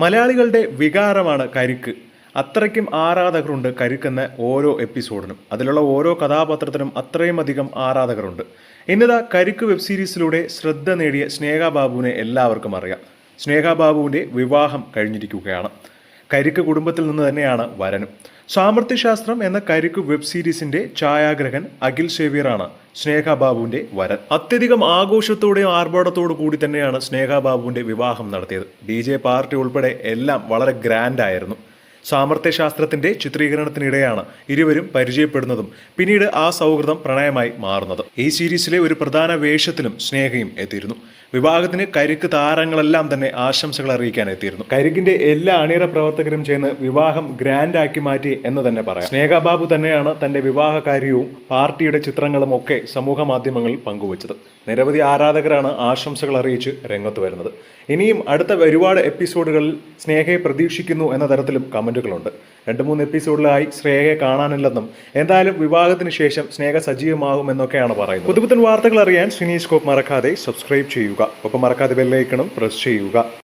മലയാളികളുടെ വികാരമാണ് കരിക്ക്. അത്രയ്ക്കും ആരാധകരുണ്ട് കരിക്കെന്ന ഓരോ എപ്പിസോഡിനും. അതിലുള്ള ഓരോ കഥാപാത്രത്തിനും അത്രയും അധികം ആരാധകരുണ്ട്. ഇന്നതാ കരിക്ക് വെബ് സീരീസിലൂടെ ശ്രദ്ധ നേടിയ സ്നേഹ ബാബുവിനെ എല്ലാവർക്കും അറിയാം. സ്നേഹ ബാബുവിന്റെ വിവാഹം കഴിഞ്ഞിരിക്കുകയാണ്. കരിക്ക് കുടുംബത്തിൽ നിന്ന് തന്നെയാണ് വരനും. സാമർത്ഥ്യശാസ്ത്രം എന്ന കരിക്ക് വെബ് സീരീസിന്റെ ഛായാഗ്രഹൻ അഖിൽ സേവ്യറാണ്. സ്നേഹ ബാബുവിന്റെ വരൻ. അത്യധികം ആഘോഷത്തോടെയും ആർഭാടത്തോടു കൂടി തന്നെയാണ് സ്നേഹ ബാബുവിന്റെ വിവാഹം നടത്തിയത്. ഡി ജെ പാർട്ടി ഉൾപ്പെടെ എല്ലാം വളരെ ഗ്രാൻഡ് ആയിരുന്നു. സാമർത്ഥ്യശാസ്ത്രത്തിന്റെ ചിത്രീകരണത്തിനിടെയാണ് ഇരുവരും പരിചയപ്പെടുന്നതും പിന്നീട് ആ സൗഹൃദം പ്രണയമായി മാറുന്നത്. ഈ സീരീസിലെ ഒരു പ്രധാന വേഷത്തിലും സ്നേഹയും എത്തിയിരുന്നു. വിവാഹത്തിന് കരിക്ക് താരങ്ങളെല്ലാം തന്നെ ആശംസകൾ അറിയിക്കാൻ എത്തിയിരുന്നു. കരിക്കിന്റെ എല്ലാ അണിയറ പ്രവർത്തകരും ചേർന്ന് വിവാഹം ഗ്രാൻഡ് ആക്കി മാറ്റി എന്ന് തന്നെ പറയാം. സ്നേഹ ബാബു തന്നെയാണ് തന്റെ വിവാഹ കാര്യവും പാർട്ടിയുടെ ചിത്രങ്ങളും ഒക്കെ സമൂഹ മാധ്യമങ്ങളിൽ പങ്കുവച്ചത്. നിരവധി ആരാധകരാണ് ആശംസകൾ അറിയിച്ച് രംഗത്ത് വരുന്നത്. ഇനിയും അടുത്ത ഒരുപാട് എപ്പിസോഡുകളിൽ സ്നേഹയെ പ്രതീക്ഷിക്കുന്നു എന്ന തരത്തിലും കമന്റുകളുണ്ട്. രണ്ട് മൂന്ന് എപ്പിസോഡിലായി സ്നേഹയെ കാണാനില്ലെന്നും എന്തായാലും വിവാഹത്തിന് ശേഷം സ്നേഹ സജീവമാകുമെന്നൊക്കെയാണ് പറയുന്നത്. പുതുപുത്തൻ വാർത്തകൾ അറിയാൻ സിനീസ്കോപ്പ് മറക്കാതെ സബ്സ്ക്രൈബ് ചെയ്യുക. ഒപ്പം മറക്കാതെ ബെല്ലൈക്കണം പ്രസ് ചെയ്യുക.